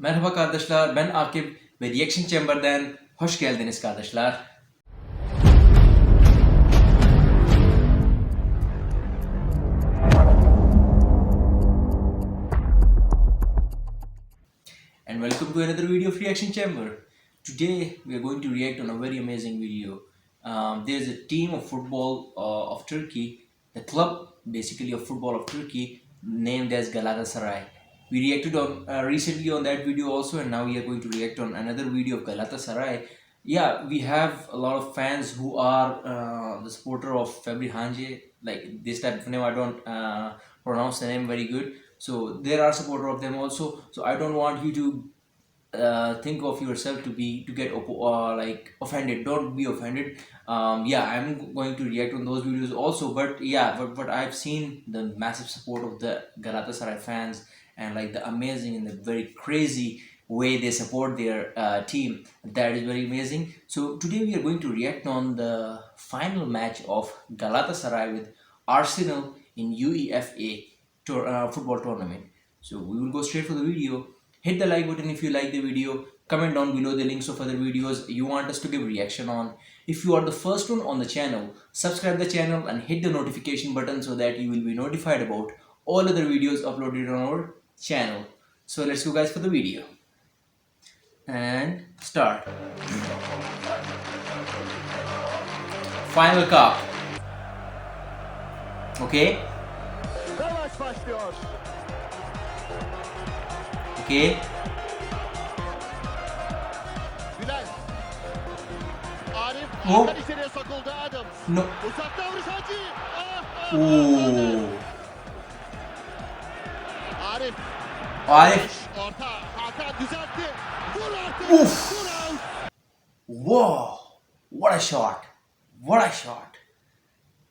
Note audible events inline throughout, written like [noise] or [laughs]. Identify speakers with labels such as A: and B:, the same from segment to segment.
A: Merhaba kardeşler, ben Akif ve Reaction Chamber'den hoş geldiniz kardeşler. And welcome to another video of Reaction Chamber. Today we are going to react on a very amazing video. Um, there's a team of football uh, of Turkey, the club basically of football of Turkey named as Galatasaray. We reacted on uh, recently on that video also, and now we are going to react on another video of Galatasaray. Yeah, we have a lot of fans who are uh, the supporter of Fabri Hanje. Like this type of name, I don't uh, pronounce the name very good. So there are supporter of them also. So I don't want you to uh, think of yourself to be to get uh, like offended don't be offended um, yeah i'm going to react on those videos also but yeah but, but i've seen the massive support of the galatasaray fans and like the amazing and the very crazy way they support their uh, team. That is very amazing. So today we are going to react on the final match of galatasaray with arsenal in uefa tour, uh, football tournament. So we will go straight for the video. Hit the like button if you like the video. Comment down below the links of other videos you want us to give reaction on. If you are the first one on the channel subscribe the channel and hit the notification button so that you will be notified about all other videos uploaded on our channel. So let's go guys for the video. And start. Final cup. Okay? Okay? Oh. no. Oo.
B: Arif.
A: Arif
B: Orta. Hakan düzeltti. Vur artık.
A: Uf. Whoa! What a shot! What a shot!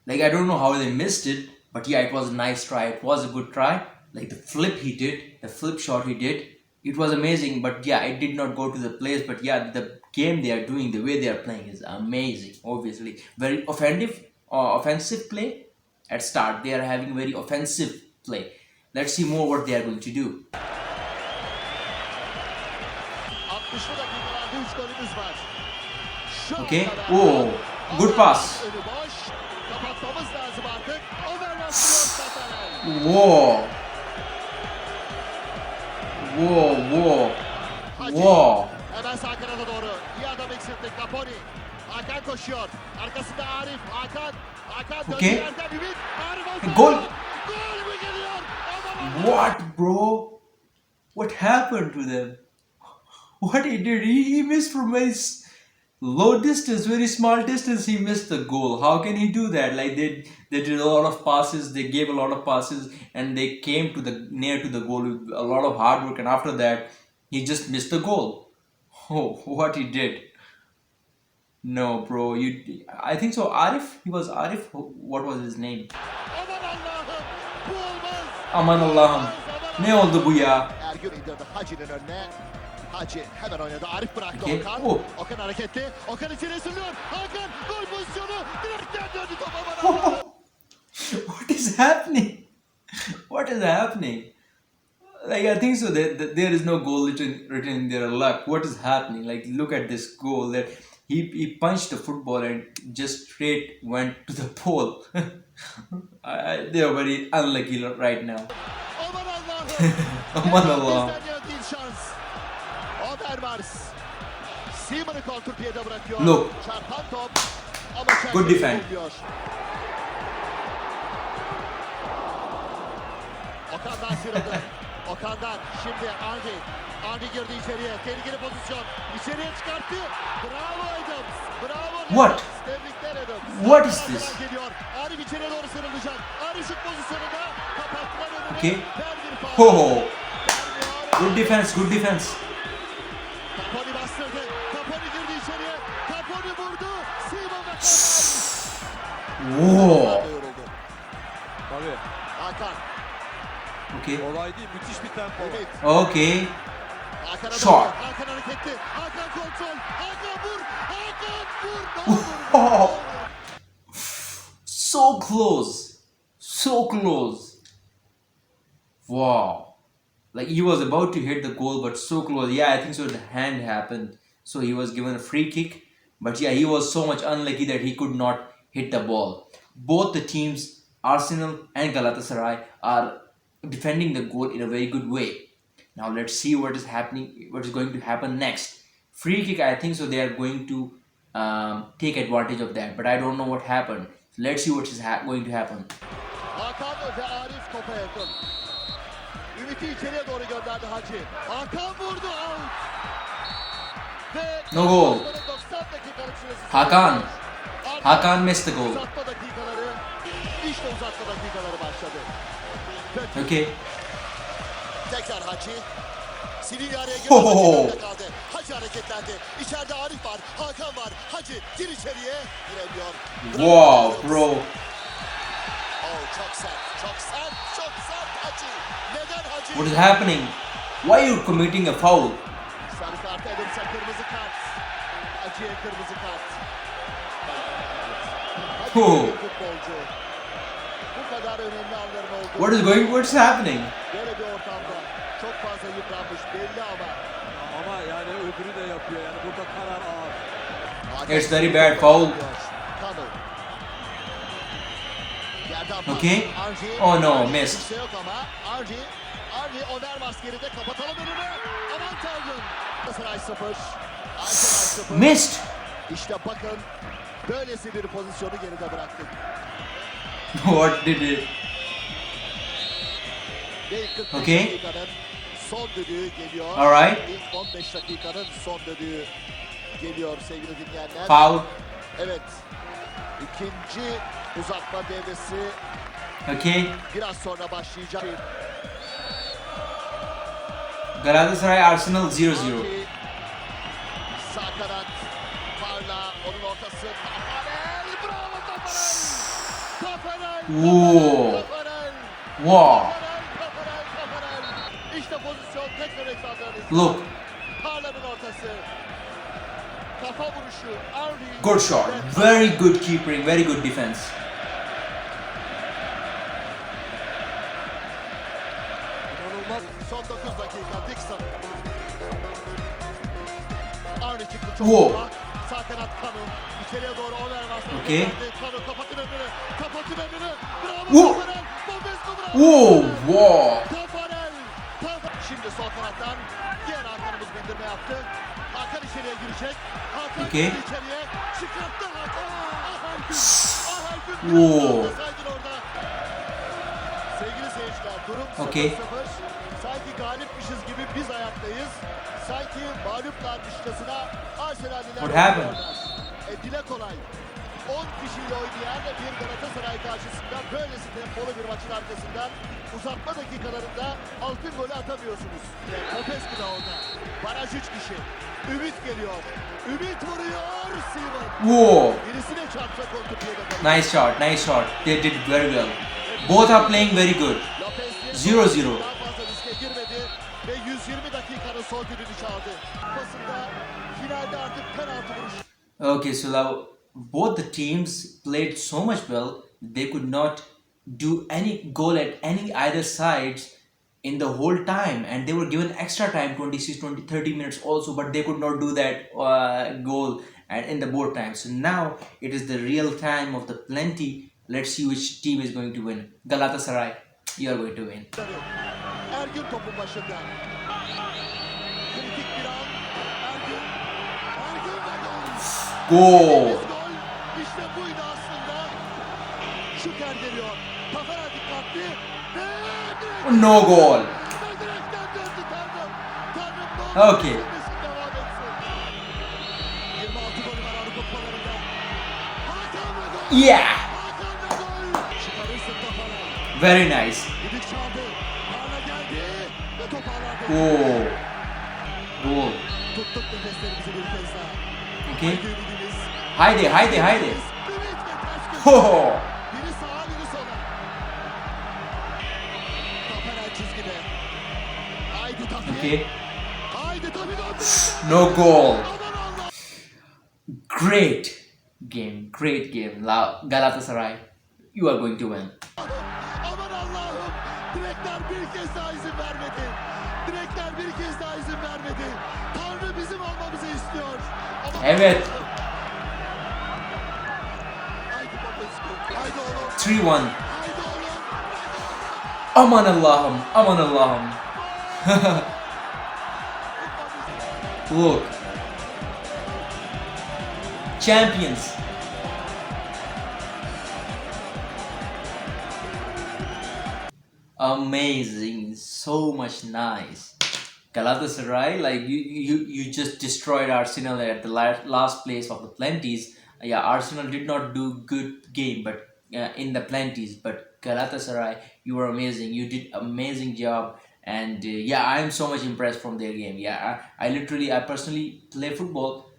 A: Like I don't know how they missed it, but yeah, it was a nice try. It was a good try. Like the flip he did, the flip shot he did, it was amazing. But yeah, it did not go to the place. But yeah, the game they are doing, the way they are playing is amazing. Obviously, very offensive, uh, offensive play at start. They are having very offensive play. Let's see more what they are going to do.
B: 60'lı dakikalarda 3 golümüz var. Şu
A: Okay. Oh, good pass.
B: Önü boş. Kapatmamız lazım artık. Overlap Galatasaray.
A: Whoa! Whoa! Whoa! Whoa!
B: Hemen sağ kanada doğru. İyi adam eksilttik. Napoli. Hakan koşuyor. Arkasında Arif. Hakan. Hakan döndü
A: Okey.
B: yerden Ümit. Arif
A: Gol.
B: Gol
A: What, bro? What happened to them? What he did? He, he missed from very low distance, very small distance. He missed the goal. How can he do that? Like they they did a lot of passes. They gave a lot of passes, and they came to the near to the goal with a lot of hard work. And after that, he just missed the goal. Oh, what he did! No, bro. You, I think so. Arif. He was Arif. What was his name?
B: Aman Allah'ım.
A: Ne oldu bu ya?
B: Ergün indirdi Hacı'nın önüne. Hacı hemen oynadı. Arif bıraktı
A: Okey.
B: Okan.
A: Oh.
B: Okan hareketli. Okan içeri sürüyor. Hakan gol pozisyonu. Direkten döndü top aman Allah'ım. [laughs]
A: what is happening? What is happening? Like I think so. That, that there is no goal written written in their luck. What is happening? Like look at this goal that he he punched the football and just straight went to the pole. I, they are very unlucky right now.
B: Aman Allah'ım.
A: Aman Allah'ım.
B: Bizden yana değil şans. Overmars. Seaman'ı kontrpiyede bırakıyor.
A: Look.
B: Çarpan top. Ama çarpı
A: Good
B: buluyor. Okan'dan sıyrıldı. Okan'dan şimdi Ardi. Ardi girdi içeriye. Tehlikeli pozisyon. İçeriye çıkarttı. Bravo Adams. Bravo
A: What?
B: Tebrikler Adams.
A: What is this?
B: Arif içeriye doğru sıyrılacak. Arif şut pozisyonunda kapattılar.
A: Okay. Oh,
B: Vermiyor.
A: good defense. Good defense.
B: Kaponi bastırdı. Kaponi girdi içeriye. Kaponi vurdu. Simon ve
A: Whoa.
B: Hakan yoruldu.
C: Tabii.
B: Hakan.
A: Okay.
C: Olay değil. Müthiş bir tempo var.
B: Ümit.
A: Okay. [laughs] So close. So close. Wow. like he was about to hit the goal, but so close. Yeah, I think so. The hand happened, so he was given a free kick. But yeah, he was so much unlucky that he could not hit the ball. Both the teams, Arsenal and Galatasaray, are defending the goal in a very good way. Now let's see what is happening. What is going to happen next? Free kick. I think so. They are going to um, take advantage of that, but I don't know what happened. Let's see what is ha- going to happen.
B: Hakan ve Arif topa yakın. Ümit'i içeriye doğru gönderdi Hacı. Hakan vurdu out. Ve
A: No goal.
B: 90 dakikalık süresi.
A: Hakan.
B: Artık
A: Hakan missed the goal.
B: Uzatma dakikaları. İşte uzatma dakikaları başladı. Ve
A: Okay.
B: Tekrar Hacı. Silivri araya girdi. Hacı kaldı. Hacı hareketlendi. İçeride Arif var. Hakan var. Hacı gir içeriye. Giremiyor.
A: Wow, bro.
B: Oh, çok sert. Çok sert. Çok sert Hacı. Neden Hacı?
A: What is happening? Why are you committing a foul?
B: Sarı kart kırmızı kart. Hacı'ya kırmızı kart. Hacı
A: Oh.
B: bir futbolcu. Bu kadar önemli anların olduğu
A: What is going? What's happening?
B: böyle bir ortamda çok fazla yıpranmış belli ama
C: Ama yani öbürü de yapıyor yani burada karar ağır.
A: It's very bad foul. Okay. Oh no, missed.
B: Arji Overmars geride kapatalım önünü. Aman tanrım. Galatasaray 0. Arsenal 0.
A: Missed.
B: İşte bakın böylesi bir pozisyonu geride bıraktık.
A: What did it?
B: Ve ilk 45
A: Okay.
B: son düdüğü geliyor.
A: Alright.
B: İlk 15 dakikanın son düdüğü geliyor sevgili dinleyenler.
A: Foul.
B: Evet. İkinci uzatma devresi
A: Okay.
B: biraz sonra başlayacak.
A: Galatasaray Arsenal 0-0. Oo. Wow.
B: İşte pozisyon.
A: Look.
B: Ortası. Kafa vuruşu.
A: Good shot. Very good keeping. Very good defense.
B: Son 9 dakika Dixon. Arni çıktı çok. İçeriye doğru Overmars.
A: Okay.
B: Kanu kapatın önünü. Kapatın önünü. Bravo. Tafarel.
A: Wow.
B: Tafarel. Şimdi sol kanattan diğer Hakan'ımız bindirme yaptı. Hakan içeriye girecek. Hakan
A: Okay.
B: içeriye. Çıkarttı Hakan. Ah. Ah Aykün.
A: Wow.
B: Sevgili seyirciler durum
A: Okay.
B: 0-0. Sanki galipmişiz gibi biz ayaktayız. Sanki mağluplarmışçasına Arsenal'liler
A: What happened?
B: E, dile kolay. 10 kişiyle oynayan bir Galatasaray karşısında böylesi tempolu bir maçın arkasından uzatma dakikalarında altın golü atamıyorsunuz. Popescu da orada. Baraj 3 kişi. Ümit geliyor. Ümit vuruyor. Simon.
A: Whoa.
B: Birisine çarpsa kalıyor.
A: Nice shot. Nice shot. They did very well. Both are playing very good.
B: Lopez bir
A: 0-0. Okay, so now both the teams played so much well they could not do any goal at any either sides in the whole time. And they were given extra time 26 20 30 minutes also but they could not do that uh, goal and in the both times. So now it is the real time of the plenty. Let's see which team is going to win. Galatasaray you are going to win.
B: Topun başında. Gol. İşte buydu aslında. Şuker geliyor. Kafara dikkatli.
A: No
B: gol.
A: Okay. Yeah. Very nice. Oo. Gol.
B: Tuttuk nefeslerimizi bir kez daha.
A: Okay
B: Haydi
A: haydi haydi haydi
B: Ümit ve Biri sağa biri sola. Taferel çizgide. Haydi Tafi.
A: okay
B: Haydi Tafi döndü.
A: no goal. Great game, great game. La Galatasaray, you are going to win. Evet.
B: Haydi Popescu.
A: 3-1.
B: Haydi oğlum.
A: Aman Allah'ım. Aman Allah'ım. [laughs] Look. Champions. Amazing. So much nice. Galatasaray, like you, you, you just destroyed Arsenal at the la- last place of the plenties. Yeah, Arsenal did not do good game, but uh, in the plenties. But Galatasaray, you were amazing. You did amazing job, and uh, yeah, I am so much impressed from their game. Yeah, I, I literally, I personally play football,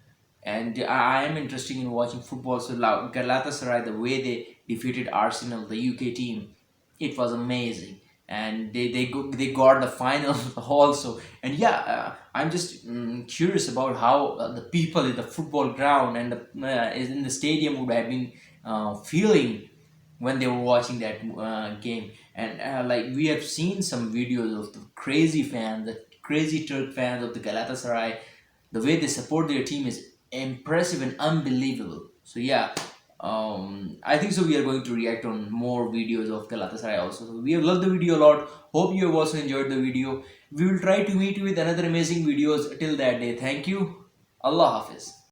A: and I, I am interested in watching football. So La- Galatasaray, the way they defeated Arsenal, the UK team, it was amazing and they they go, they got the final [laughs] also and yeah uh, i'm just mm, curious about how uh, the people in the football ground and the, uh, in the stadium would have been uh, feeling when they were watching that uh, game. And uh, like we have seen some videos of the crazy fans the crazy turk fans of the galatasaray. The way they support their team is impressive and unbelievable. So yeah um, I think so. We are going to react on more videos of Galatasaray also. So we have loved the video a lot. Hope you have also enjoyed the video. We will try to meet you with another amazing videos till that day. Thank you. Allah Hafiz.